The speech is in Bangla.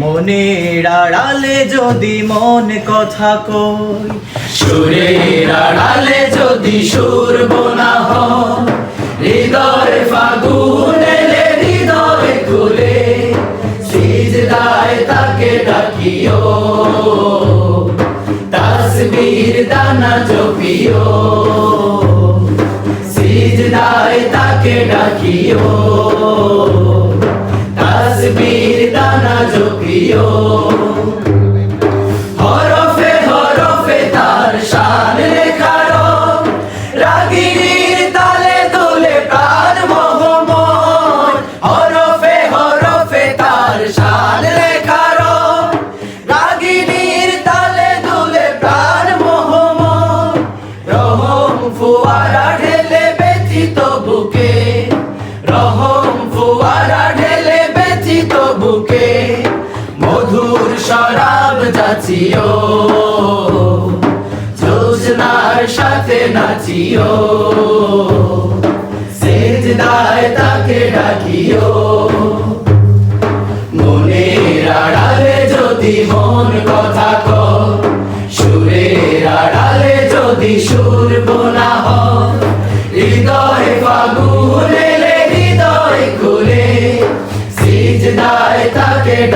মনের আড়ালে যদি মন কথা কই সুরের আড়ালে যদি সুর বোনা হৃদয় ফাগুন এলে হৃদয় খুলে, সিজদায় তাকে ডাকিও, তাসবীর দানা জপিও, সিজদায় তাকে ডাকিও। হরফে হরফে লেখারো তালে দোলে প্রাণ মোহময়। হরফে হরফে তার শান লেখারো রাগিনীর তালে দোলে প্রাণ মোহময়। রহম ফুয়ারা শরাব যাচিও জোজনার সাথে নাচিও, সেজদায় তাকে ডাকিও। মনের আড়ালে যদি মন কথা কর সুরের আড়ালে যদি সুর বোনা